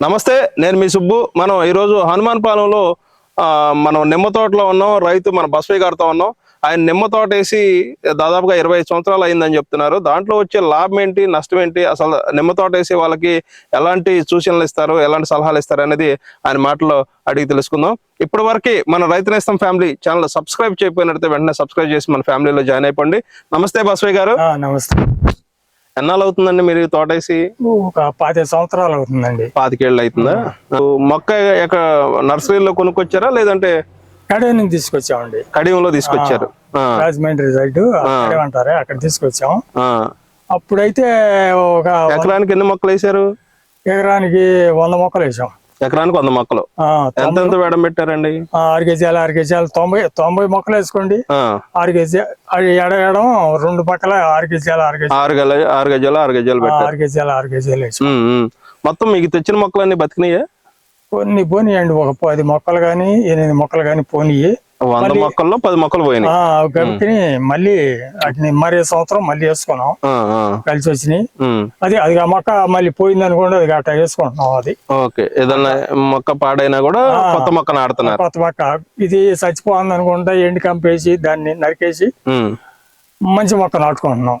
నమస్తే నేను మీ సుబ్బు. మనం ఈరోజు హనుమాన్ పాలెంలో మనం నిమ్మ తోటలో ఉన్నాం. రైతు మన బస్వయ్య గారితో ఉన్నాం. ఆయన నిమ్మ తోట వేసి దాదాపుగా ఇరవై సంవత్సరాలు అయిందని చెప్తున్నారు. దాంట్లో వచ్చే లాభం ఏంటి నష్టం ఏంటి? అసలు నిమ్మ తోట వేసి వాళ్ళకి ఎలాంటి సూచనలు ఇస్తారు ఎలాంటి సలహాలు ఇస్తారు అనేది ఆయన మాటలో అడిగి తెలుసుకుందాం. ఇప్పటి వరకు మన రైతు నేస్తం ఫ్యామిలీ ఛానల్ సబ్స్క్రైబ్ చేయకపోయినట్లయితే వెంటనే సబ్స్క్రైబ్ చేసి మన ఫ్యామిలీలో జాయిన్ అయిపోండి. నమస్తే బస్వయ్య గారు. నమస్తే. ఎన్నాళ్ళు అవుతుందండి మీరు తోట వేసి? ఒక పాతి సంవత్సరాలు అవుతుందండి. పాతికేళ్ళు అవుతుందా మొక్క ఎక్కడ నర్సరీలో కొనుక్కొచ్చారా లేదంటే కడే నుంచి తీసుకొచ్చామండి. కడియంలో తీసుకొచ్చారు. రాజమండ్రి సైడ్ అక్కడే అంటారే అక్కడ తీసుకొచ్చాం. అప్పుడైతే ఒక ఎకరానికి ఎన్ని మొక్కలు వేసారు ఎకరానికి వంద మొక్కలు వేసాం. ఎకరానికి వంద మొక్కలు. ఎంత ఎంత వేడం పెట్టారండి? ఆరు కేజీలు ఆరు కేజీలు. తొంభై తొంభై మొక్కలు వేసుకోండి. ఆరు కేజీ ఎడగడం రెండు పక్కల ఆరు కేజీలు ఆరు కేజీ ఆరు గల ఆరు గజాలు ఆరు గజాలు పెట్టారు. ఆరు కేజీలు ఆరు కేజీలు. మొత్తం మీకు తెచ్చిన మొక్కలన్నీ బతికినాయా? కొన్ని పోనీయండి. ఒక పది మొక్కలు కానీ ఎనిమిది మొక్కలు కానీ పోనీయి. వంద మొక్కల్లో పది మొక్కలు పోయినాయి. గబికి మళ్ళీ వాటిని మరే సంవత్సరం మళ్ళీ వేసుకున్నాం. కలిసి వచ్చినాయి. అది అది ఆ మొక్క మళ్ళీ పోయింది అనుకోండి అది గట్ట వేసుకుంటున్నాం అది. ఓకే ఏదన్నా మొక్క పాడైనా కూడా కొత్త మొక్క నాడుతున్నారు కొత్త మొక్క. ఇది చచ్చిపోతుంది అనుకుంటా ఎండి కంపేసి దాన్ని నరికేసి మంచి మొక్క నాటుకుంటున్నాం.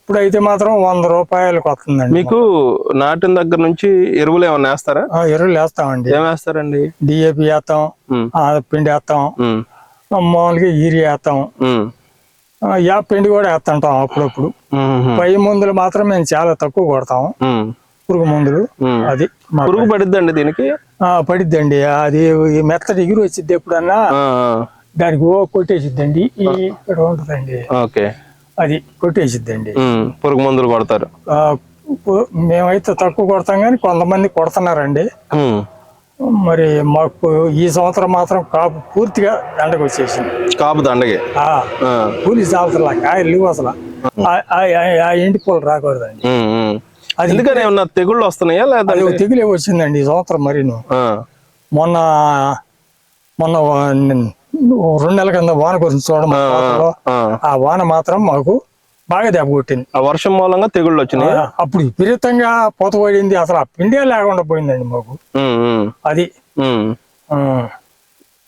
ఇప్పుడు అయితే మాత్రం వంద రూపాయలకు వస్తుందండి మీకు నాటిన దగ్గర నుంచి ఎరువులు ఏమన్నా వేస్తారా? ఆ, ఎరువులు వేస్తామండి. ఏం వేస్తారండి? డిఏపి వేస్తాం పిండి వేస్తాం మామూలుగా ఈరియా వేస్తాం. యా పిండి కూడా వేస్తుంటాం అప్పుడప్పుడు. పై మందులు మాత్రం మేము చాలా తక్కువ కొడతాం పురుగు మందులు. అది పురుగు పడిద్దండి దీనికి? పడిద్దండి. అది మెత్తటి ఎగురు వచ్చింది ఎప్పుడన్నా. దానికి ఓ కొట్టేసిద్దండి. ఈ ఇక్కడ ఉంటుందండి. ఓకే. అది కొట్టేసిద్దండి. పురుగు మందులు కొడతారు. మేమైతే తక్కువ కొడతాం కానీ కొంతమంది కొడుతున్నారండి. మరి మాకు ఈ సంవత్సరం మాత్రం కాపు పూర్తిగా ఎండకు వచ్చేసింది. కాపు దండగే కూలి సాగుతున్నా కాయలు లేవు అసలు. ఆ- ఎండి పూలు రాకూడదండి. అది ఎందుకని ఏమన్నా తెగుళ్ళు వస్తున్నాయా లేదా తెగులే వచ్చిందండి ఈ సంవత్సరం మరి మొన్న మొన్న రెండు నెలల కింద వాన గురించి చూడడం ఆ వాన మాత్రం మాకు బాగా దెబ్బ కొట్టింది. ఆ వర్షం మూలంగా తెగుళ్ళు వచ్చినాయి? అప్పుడు విపరీతంగా పూత పడింది అసలు ఆ పిండే లేకుండా పోయిందండి మాకు. అది.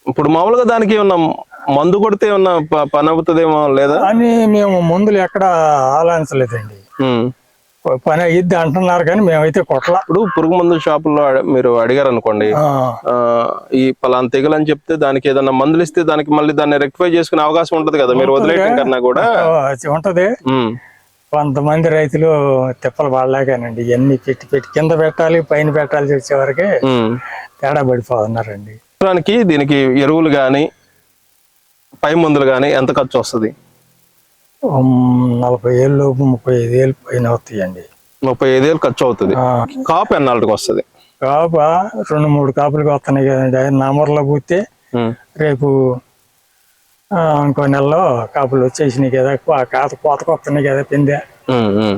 ఇప్పుడు మామూలుగా దానికి ఏమన్నా మందు కొడితే ఏమన్నా పని అవుతుందేమో లేదా? అని మేము మందులు ఎక్కడ ఆలోచించలేదండి. పని అయ్యిద్ది అంటున్నారు కానీ మేమైతే కొట్ల. ఇప్పుడు పురుగు మందు షాపుల్లో మీరు అడిగారు అనుకోండి ఈ పలానా తెగులు అని చెప్తే దానికి ఏదన్నా మందులు ఇస్తే దానికి మళ్ళీ దాన్ని రెక్టిఫై చేసుకునే అవకాశం ఉంటది కదా మీరు వదిలేయటం కన్నా కూడా. ఉంటది. కొంతమంది రైతులు తిప్పలు పడలేకానండి ఇవన్నీ పెట్టి పెట్టి కింద పెట్టాలి పైన పెట్టాలి వచ్చేవరకే ఉమ్. తేడా పడిపోతున్నారండి. దీనికి ఎరువులు గాని పై మందులు గాని ఎంత ఖర్చు వస్తుంది? నలభై ఏళ్ళు ముప్పై ఐదు ఏళ్ళు పైన వస్తాయండి. ముప్పై ఐదేళ్ళు ఖర్చు అవుతుంది. కాపు ఎన్నాళ్ళకి వస్తుంది? కాప రెండు మూడు కాపులు వస్తున్నాయి కదండి. పూస్తే ఉమ్, రేపు ఆ, ఇంకో నెలలో కాపులు వచ్చేసినాయి కదా. ఆ కాత కోతకు వస్తున్నాయి కదా పిందె.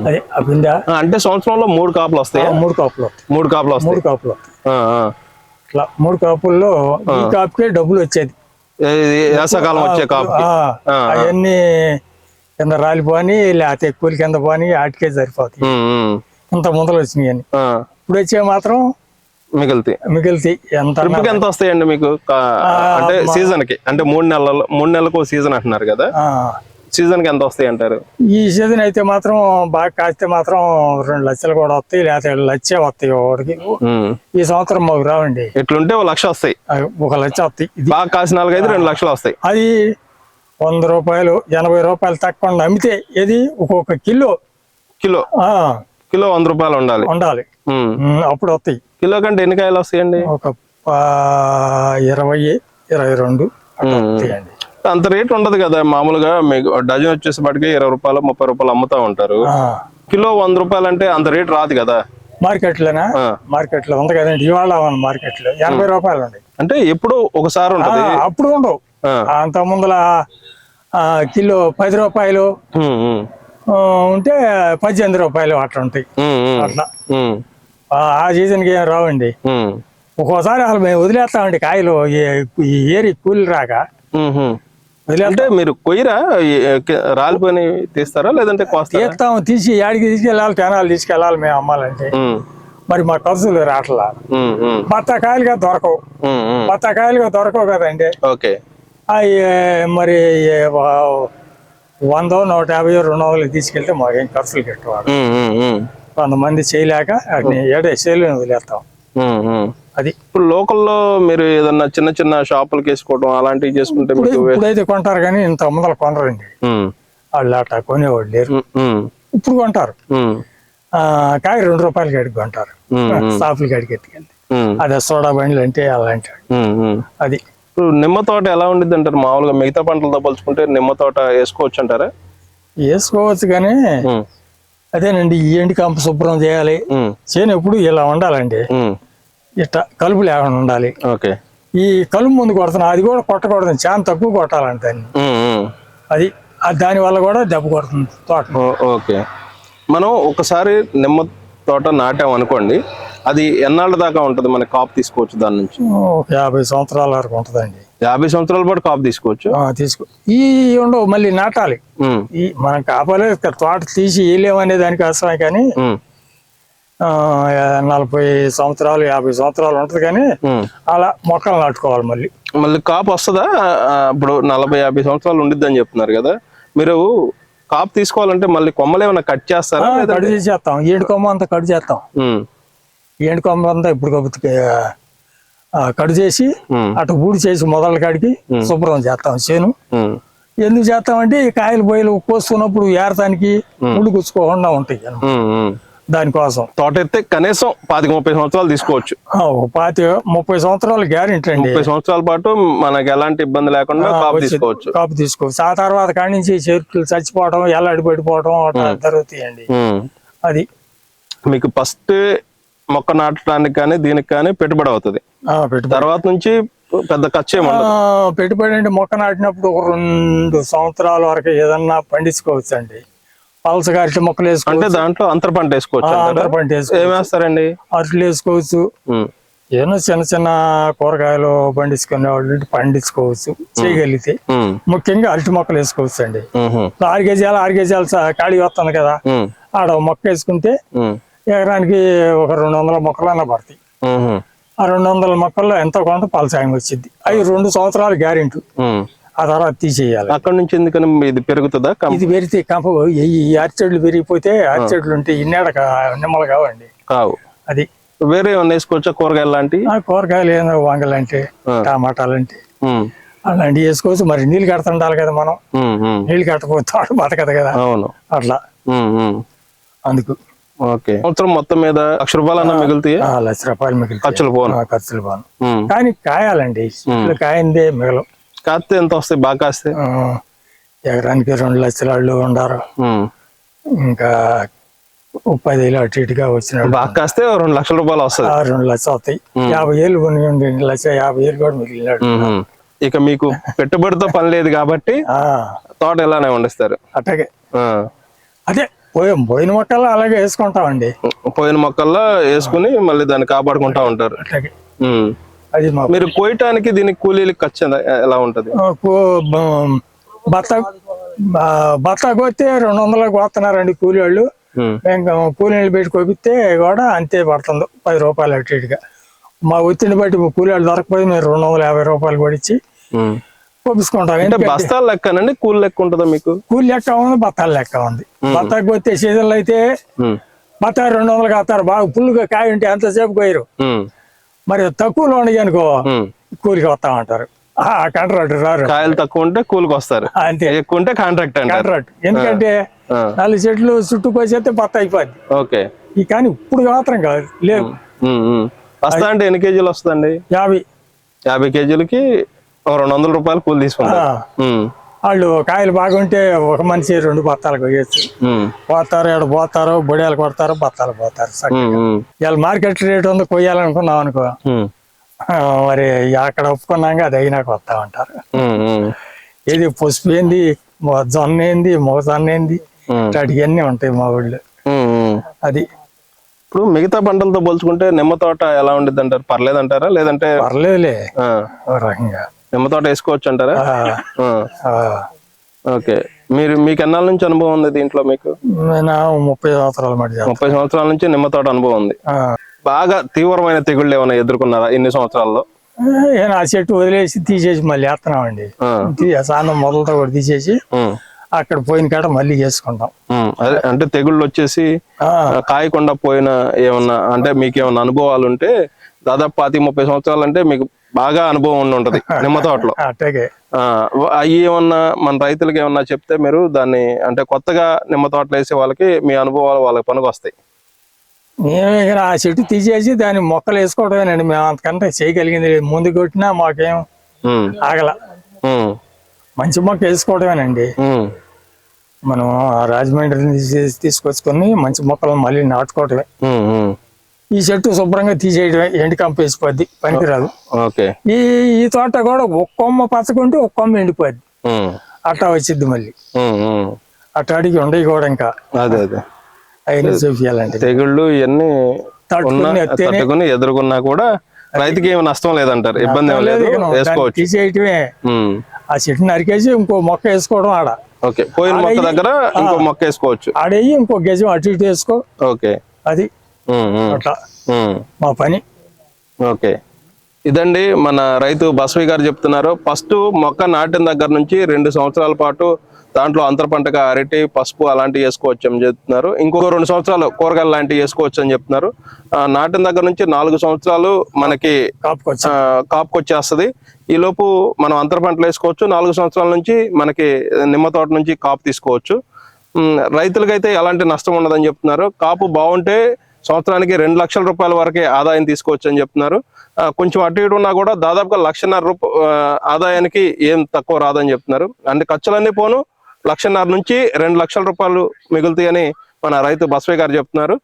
అది ఆ పిందె. అంటే సంవత్సరంలో మూడు కాపులు వస్తాయి? మూడు కాపులు మూడు కాపులు వస్తాయి. మూడు కాపులు. ఇట్లా మూడు కాపుల్లో ఈ కాపుకే డబ్బులు వచ్చేది. అవన్నీ కింద రాలిపోని లేకపోతే ఎక్కువ కింద పోని వాటికే సరిపోతాయి. ఇంత ముందలు వచ్చినాయి అని. ఇప్పుడు వచ్చే మాత్రం మిగులుతాయి. మిగిలితే ఎంత ట్రిప్కి ఎంత వస్తాయండి మీకు? అంటే సీజన్కి అంటే మూడు నెలలు మూడు నెలలకు సీజన్ అంటున్నారు కదా. సీజన్కి ఎంత వస్తాయి అంటారు? ఈ సీజన్ అయితే మాత్రం బాగా కాస్తే మాత్రం రెండు లక్షలు కూడా వస్తాయి లేకపోతే లక్షే వస్తాయి ఒకటికి. ఈ సంవత్సరం మాకు రావండి. ఇట్లుంటే ఒక లక్ష వస్తాయి. ఒక లక్ష వస్తాయి. బాగా కాసిన నాలుగైదు రెండు లక్షలు వస్తాయి. అది వంద రూపాయలు ఎనభై రూపాయలు తక్కువ అమ్మితే ఇది ఒక్కొక్క కిలో. కిలో. కిలో వంద రూపాయలు ఉండాలి. ఉండాలి. అప్పుడు వస్తాయి. కిలో కంటే ఎన్ని కాయలు వస్తాయండి? ఒక ఇరవై ఇరవై రెండు. వస్తాయండి. అంత రేట్ ఉండదు కదా మామూలుగా. మీకు డజన్ వచ్చేసప్పటికి ఇరవై రూపాయలు ముప్పై రూపాయలు అమ్ముతా ఉంటారు. కిలో వంద రూపాయలు అంటే అంత రేట్ రాదు కదా. మార్కెట్లోనా? ఆ. మార్కెట్లో ఉంది కదండి. ఇవాళ ఉంది మార్కెట్లో. ఎనభై రూపాయలు ఉన్నాయి అంటే ఎప్పుడో ఒకసారి ఉంటది. అప్పుడు ఉండవు. అంత ముందల కిలో పది రూపాయలు. ఉంటే పద్దెనిమిది రూపాయలు అట్లా ఉంటాయి. అట్లా. ఆ ఆ సీజన్కి ఏం రావండి. ఒక్కోసారి అసలు మేము వదిలేస్తామండి కాయలు. ఈ- ఏరి కూలి రాక. అంటే మీరు కొయ్యరా? కి- రాలిపోయి తీస్తారా? లేదంటే తీస్తాం తీసి యాడికి తీసుకెళ్ళాలి తెనాలు తీసుకెళ్ళాలి మేము అమ్మాలంటే. మరి మా ఖర్చులు రావట్లా బత్తాకాయలుగా దొరకవు. బత్తాకాయలుగా దొరకవు కదండి. ఓకే. మరి వందో నూట యాభై రెండు వందలు తీసుకెళ్తే మాకేం ఖర్చులు ఉమ్, కొంతమంది చేయలేక వాటిని ఏడే చేయలేని వదిలేస్తాం. అది. ఇప్పుడు లోకల్లో మీరు ఏదన్నా చిన్న చిన్న షాపులకి వేసుకోవడం అలాంటివి చేసుకుంటే ఇప్పుడైతే కొంటారు కానీ ఇంత ముందర కొనరండి వాళ్ళు అట్లా కొనేవాళ్ళు లేరు. ఇప్పుడు కొంటారు. కాయ రెండు రూపాయలకి అడిగి కొంటారు. షాపులకి అడిగి ఎత్తుకెళ్ళి. అదే సోడా బండ్లు అంటే అలాంటి. అది. ఇప్పుడు నిమ్మ తోట ఎలా ఉండిద్ది అంటారు? మామూలుగా మిగతా పంటలతో పోల్చుకుంటే నిమ్మ తోట వేసుకోవచ్చు అంటారా? వేసుకోవచ్చు కానీ అదేనండి ఈ ఎండి కంప శుభ్రం చేయాలి. చేను ఎప్పుడు ఇలా ఉండాలండి. ఇట్లా కలుపు లేకుండా ఉండాలి. ఓకే. ఈ కలుపు ముందు కొడుతున్నా అది కూడా కొట్టకూడదు చాలా తక్కువ కొట్టాలంటే దాన్ని. అది దాని వల్ల కూడా దెబ్బ కొడుతుంది తోట ఓకే. మనం ఒకసారి నిమ్మ తోట నాటాం అనుకోండి అది ఎన్నాళ్ళ దాకా ఉంటుంది? మన కాపు తీసుకోవచ్చు దాని నుంచి. యాభై సంవత్సరాల వరకు ఉంటుందండి. యాభై సంవత్సరాల పాటు కాపు తీసుకోవచ్చు? తీసుకో ఈ ఉండవు మళ్ళీ నాటాలి. ఈ మనం కాపాలేదు ఇక తోట తీసి వేయలేమనే దానికి అవసరమే కానీ నలభై సంవత్సరాలు యాభై సంవత్సరాలు ఉంటుంది కానీ. అలా మొక్కలు నాటుకోవాలి మళ్ళీ. మళ్ళీ కాపు వస్తుందా? ఇప్పుడు నలభై యాభై సంవత్సరాలు ఉండిద్దని చెప్తున్నారు కదా. మీరు కాపు తీసుకోవాలంటే మళ్ళీ కొమ్మలు ఏమైనా కట్ చేస్తారా? కట్ చేసేస్తాం. ఏడు కొమ్మ అంతా కట్ చేస్తాం. ఉమ్, ఏడు కొమ్మ అంతా ఇప్పుడు కబుతుకి కట్ చేసి అటు బూడి చేసి మొదల కాడికి శుభ్రం చేస్తాం చేను. ఎందుకు చేస్తామంటే ఈ కాయలు బొయ్యలు కోసుకున్నప్పుడు ఏరటానికి ముళ్ళు గుచ్చుకోకుండా ఉంటాయి. దానికోసం. తోట ఎత్తే కనీసం పాతిక ముప్పై సంవత్సరాలు తీసుకోవచ్చు. పాతి ముప్పై సంవత్సరాలు గ్యారెంటీ అండి. ముప్పై సంవత్సరాల పాటు మనకి ఎలాంటి ఇబ్బంది లేకుండా కాపు వచ్చి- తీసుకోవచ్చు. కాపు తీసుకోవచ్చు. ఆ తర్వాత కాడి నుంచి చెట్లు చచ్చిపోవడం ఎల్లడి పడిపోవడం అట్లా జరుగుతాయండి. అది. మీకు ఫస్ట్ మొక్క నాటడానికి కానీ దీనికి కానీ పెట్టుబడి అవుతుంది. తర్వాత నుంచి పెద్ద ఖర్చు పెట్టుబడి అంటే మొక్క నాటినప్పుడు ఒక రెండు సంవత్సరాల వరకు ఏదన్నా పండించుకోవచ్చు అండి పలసగా అరటి మొక్కలు అంటే వేసుకోవచ్చు దాంట్లో అంతర పంట వేసుకోవచ్చు? అంతర పంట వేసుకోవచ్చు. అరటిలు వేసుకోవచ్చు. ఏమో చిన్న చిన్న కూరగాయలు పండించుకునే వాళ్ళు పండించుకోవచ్చు చేయగలిగితే. ముఖ్యంగా అరటి మొక్కలు వేసుకోవచ్చు అండి ఆరు కేజీలు ఆరు కేజీలు స- ఖాళీ వస్తుంది కదా. ఆడ మొక్క వేసుకుంటే ఎకరానికి ఒక రెండు వందల మొక్కలన్నా పడతాయి. ఆ రెండు వందల మొక్కల్లో ఎంతో కొంత పలసాయం వచ్చింది. అవి రెండు సంవత్సరాలు గ్యారెంటీ. ఆ తర్వాత తీసేయాలి. అక్కడ నుంచి ఎందుకని ఇది పెరుగుతుందా? ఇది పెరిగితే కంప ఈ చెట్లు పెరిగిపోతే అరటి చెట్లు ఉంటే ఇన్నేడ నిమ్మలు కావండి. కావు. అది. వేరే వేసుకోవచ్చా? కూరగాయలు లాంటివి ఆ కూరగాయలు ఏదో వంగలంటే. టమాటాలంటే అలాంటివి వేసుకోవచ్చు. మరి నీళ్ళు కడుతుండాలి కదా మనం. నీళ్ళు కట్టకపోతే బతకదు కదా. అవును. అట్లా. అందుకు. ఓకే. సంవత్సరం మొత్తం మీద లక్ష రూపాయలు అన్న మిగులుతాయి? ఆ, లక్ష రూపాయలు మిగిలి ఖర్చులు పోను. ఖర్చులు పోను. కానీ కాయాలండి కాయిందే మిగలవు. కాస్తే ఎంత వస్తాయి? బాగా కాస్తే? ఆ, ఎకరానికి రెండు లక్షల వాళ్ళు ఉండారు. ఇంకా ఓ పదివేలు అటు ఇటుగా వచ్చినాడు. బాగా కాస్తే రెండు లక్షల రూపాయలు వస్తుంది. ఆ రెండు లక్షలు అవుతాయి యాభై ఏళ్ళు కొన్ని రెండు లక్ష యాభై ఏళ్ళు కూడా మిగిలినాడు. ఇక మీకు పెట్టుబడితో పని లేదు కాబట్టి ఆ, తోట ఇలానే వండిస్తారు. అట్లాగే ఆ. అదే పోయిన మొక్కలు అలాగే వేసుకుంటామండి. పోయిన మొక్కల్లో వేసుకుని మళ్ళీ దాన్ని కాపాడుకుంటా ఉంటారు. అది మీరు కోయటానికి దీనికి కూలీలకి ఖర్చు ఎలా ఉంటది? బత్త బత్త కొత్తే రెండు పోతున్నారండి కూలి వాళ్ళు ఉమ్. మేము కూలీలు పెట్టి కొపిస్తే కూడా అంతే పడుతుంది పది రూపాయలు అటు ఇటుగా. మా ఒత్తిడిని బట్టి కూలి వాళ్ళు దొరకపోతే మేము రెండు వందల యాభై రూపాయలు కూడా కొప్పించుకుంటాం అంటే బస్తాలు లెక్కనండి? కూలి లెక్క ఉంటుందా మీకు? కూలి లెక్క ఉంది బత్తాలు లెక్క ఉంది. బత్తాకి పోతే సీజన్లో అయితే ఉమ్. బత్తాయి రెండు వందలు కాస్తారు బాగా పుల్లుగా కాయ ఉంటే ఎంతసేపు పోయారు. మరి తక్కువలో ఉండగా అనుకో. కూలికి వస్తామంటారు ఆ కాంట్రాక్ట్ రారు. కాయలు తక్కువ ఉంటే కూలికి వస్తారు. అంతే. ఎక్కువ ఉంటే కాంట్రాక్ట్ కాంట్రాక్ట్ ఎందుకంటే. నాలుగు చెట్లు చుట్టూ పోసేస్తే బత్త అయిపోద్ది. ఓకే. ఈ కానీ ఇప్పుడు మాత్రం కాదు లేవు. బస్తా అంటే ఎన్ని కేజీలు వస్తుందండి? యాభై. యాభై కేజీలకి రెండు వందల రూపాయలు కూలి తీసుకుంటారు. వాళ్ళు కాయలు బాగుంటే ఒక మనిషి రెండు బత్తాలు కొయ్యచ్చు. పోతారు ఇక్కడ పోతారు బొడియాలు కొడతారు బత్తాలు పోతారు. ఇవాళ మార్కెట్ రేట్ ఉంది కొయ్యాలనుకున్నాం అనుకో మరి అక్కడ ఒప్పుకున్నాక అది అయినాక వస్తామంటారు ఉమ్. ఉమ్. ఇది పసుపు ఏంది జొన్న ఏంది మొగజొన్న ఏంది. ఇట్లాంటివన్నీ ఉంటాయి మా ఊళ్ళో. అది ఇప్పుడు మిగతా పంటలతో పోల్చుకుంటే నిమ్మ తోట ఎలా ఉండిద్ది అంటారు పర్లేదు అంటారా లేదంటే పర్లేదులే రకంగా నిమ్మ తోట వేసుకోవచ్చు అంటారా. ఓకే. మీరు మీకు ఎన్నాళ్ళ నుంచి అనుభవం ఉంది దీంట్లో మీకు? నేను ముప్పై సంవత్సరాల ముప్పై సంవత్సరాల నుంచి నిమ్మ తోట అనుభవం ఉంది. బాగా తీవ్రమైన తెగుళ్ళు ఏమైనా ఎదుర్కొన్నారా ఇన్ని సంవత్సరాల్లో? ఏ, ఆ చెట్టు వదిలేసి తీసేసి మళ్ళీ వేస్తున్నామండి. సాయంత్రం మొదలతో కూడా తీసేసి అక్కడ పోయిన కాడ మళ్ళీ చేసుకుంటాం. అంటే తెగుళ్ళు వచ్చేసి కాయకుండా పోయిన ఏమన్నా అంటే మీకు ఏమన్నా అనుభవాలు ఉంటే దాదాపు పాతి ముప్పై సంవత్సరాలు అంటే మీకు బాగా అనుభవం ఉండి ఉంటది నిమ్మ తోటలో. అవి ఏమన్నా మన రైతులకి ఏమన్నా చెప్తే మీరు దాన్ని అంటే కొత్తగా నిమ్మ తోటలు వేసే వాళ్ళకి మీ అనుభవాలు వాళ్ళకి పనికి వస్తాయి మేము ఇక ఆ చెట్టు తీసేసి దాని మొక్కలు వేసుకోవడమేనండి. మేము అంతకంటే చేయగలిగింది లేదు. ముందు కొట్టినా మాకేం ఆగల. మంచి మొక్క వేసుకోవడమేనండి. మనం రాజమండ్రి నుంచి తీసుకొచ్చుకొని మంచి మొక్కలను మళ్ళీ నాటుకోవటమే. ఈ చెట్టు శుభ్రంగా తీసేయడమే ఎండి వేసిపోద్ది పనికిరాదు. ఓకే. ఈ ఈ తోట కూడా ఒక్క కొమ్మ పచ్చకుంటే ఒక్క కొమ్మ ఎండిపోద్ది. అట్టా వచ్చిద్ది మళ్ళీ. ఉమ్. అట్టాడికి ఉండయి కూడా ఇంకా. అదే అదే. అవన్నీ చూపించాలంటే తెగుళ్ళు ఇవన్నీ తట్టుకుని ఎదుర్కొన్నా కూడా ఇంకొక ఏమి నష్టం లేదంటారు. ఇబ్బంది లేదు వేసుకోవచ్చు. తీసేయటమే. ఆ చెట్టు నరికేసి ఇంకో మొక్క వేసుకోవడం ఆడ. ఓకే పోయిన మొక్క దగ్గర ఇంకో మొక్క వేసుకోవచ్చు. ఆడేయి ఇంకో గజం అటు ఇటు వేసుకో. ఓకే. అది అట్లా. మా పని. ఓకే. ఇదండి మన రైతు బసవి గారు చెప్తున్నారు. ఫస్ట్ మొక్క నాటిన దగ్గర నుంచి రెండు సంవత్సరాల పాటు దాంట్లో అంతర పంటగా అరటి పసుపు అలాంటివి వేసుకోవచ్చు అని చెప్తున్నారు. ఇంకొక రెండు సంవత్సరాలు కూరగాయలు లాంటివి వేసుకోవచ్చు అని చెప్తున్నారు. నాటిన దగ్గర నుంచి నాలుగు సంవత్సరాలు మనకి కాపుకొచ్చేస్తుంది. ఈ లోపు మనం అంతర పంటలు వేసుకోవచ్చు. నాలుగు సంవత్సరాల నుంచి మనకి నిమ్మ తోట నుంచి కాపు తీసుకోవచ్చు. రైతులకైతే ఎలాంటి నష్టం ఉండదని చెప్తున్నారు. కాపు బాగుంటే సంవత్సరానికి రెండు లక్షల రూపాయల వరకే ఆదాయం తీసుకోవచ్చు అని చెప్తున్నారు కొంచెం అటు ఇటు ఉన్నా కూడా దాదాపుగా లక్షన్నర రూప ఆదాయానికి ఏం తక్కువ రాదని చెప్తున్నారు. అంటే ఖర్చులన్నీ పోను లక్షన్నర నుంచి రెండు లక్షల రూపాయలు మిగులుతాయని మన రైతు బస్వే గారు చెప్తున్నారు.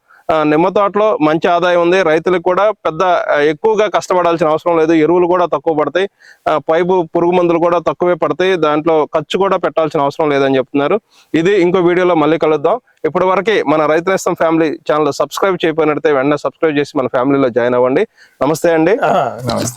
నిమ్మ తోటలో మంచి ఆదాయం ఉంది. రైతులకు కూడా పెద్ద ఎక్కువగా కష్టపడాల్సిన అవసరం లేదు. ఎరువులు కూడా తక్కువ పడతాయి. పైపు పురుగు మందులు కూడా తక్కువే పడతాయి. దాంట్లో ఖర్చు కూడా పెట్టాల్సిన అవసరం లేదని చెప్తున్నారు. ఇది ఇంకో వీడియోలో మళ్ళీ కలుద్దాం. ఇప్పటి వరకు మన రైతు నేస్తం ఫ్యామిలీ ఛానల్ సబ్స్క్రైబ్ చేయకపోయినట్టే వెంటనే సబ్స్క్రైబ్ చేసి మన ఫ్యామిలీలో జాయిన్ అవ్వండి. నమస్తే అండి. నమస్తే.